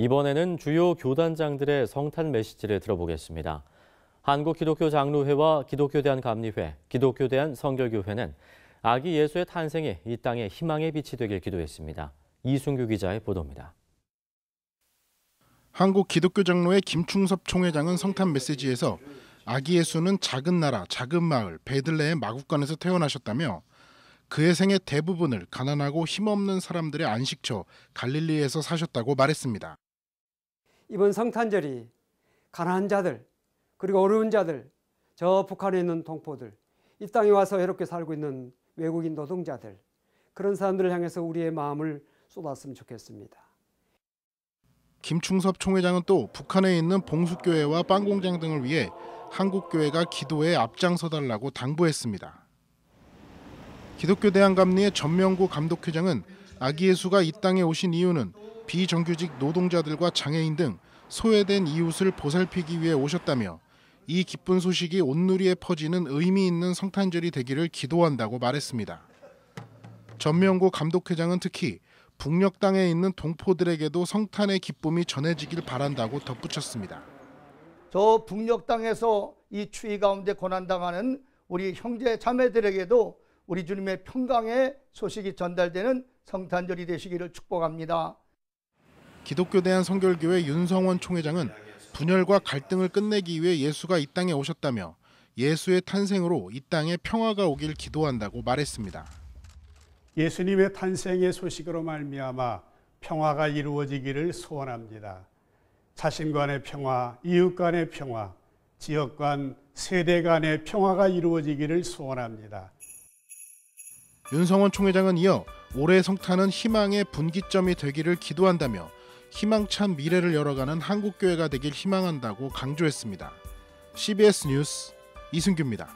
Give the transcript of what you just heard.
이번에는 주요 교단장들의 성탄 메시지를 들어보겠습니다. 한국기독교 장로회와 기독교 대한 감리회, 기독교 대한 성결교회는 아기 예수의 탄생이 이 땅에 희망의 빛이 되길 기도했습니다. 이순규 기자의 보도입니다. 한국 기독교 장로회 김충섭 총회장은 성탄 메시지에서 아기 예수는 작은 나라, 작은 마을, 베들레헴 마국간에서 태어나셨다며 그의 생의 대부분을 가난하고 힘없는 사람들의 안식처 갈릴리에서 사셨다고 말했습니다. 이번 성탄절이 가난한 자들 그리고 어려운 자들 저 북한에 있는 동포들 이 땅에 와서 외롭게 살고 있는 외국인 노동자들 그런 사람들을 향해서 우리의 마음을 쏟았으면 좋겠습니다. 김충섭 총회장은 또 북한에 있는 봉수교회와 빵공장 등을 위해 한국교회가 기도에 앞장서 달라고 당부했습니다. 기독교 대한감리의 전명구 감독회장은 아기 예수가 이 땅에 오신 이유는 비정규직 노동자들과 장애인 등 소외된 이웃을 보살피기 위해 오셨다며 이 기쁜 소식이 온누리에 퍼지는 의미 있는 성탄절이 되기를 기도한다고 말했습니다. 전명구 감독회장은 특히 북녘 땅에 있는 동포들에게도 성탄의 기쁨이 전해지길 바란다고 덧붙였습니다. 저 북녘 땅에서 이 추위 가운데 고난당하는 우리 형제 자매들에게도 우리 주님의 평강의 소식이 전달되는 성탄절이 되시기를 축복합니다. 기독교 대한 성결교회 윤성원 총회장은 분열과 갈등을 끝내기 위해 예수가 이 땅에 오셨다며 예수의 탄생으로 이 땅에 평화가 오길 기도한다고 말했습니다. 예수님의 탄생의 소식으로 말미암아 평화가 이루어지기를 소원합니다. 자신 간의 평화, 이웃 간의 평화, 지역 간, 세대 간의 평화가 이루어지기를 소원합니다. 윤성원 총회장은 이어 올해 성탄은 희망의 분기점이 되기를 기도한다며 희망찬 미래를 열어가는 한국교회가 되길 희망한다고 강조했습니다. CBS 뉴스 이승규입니다.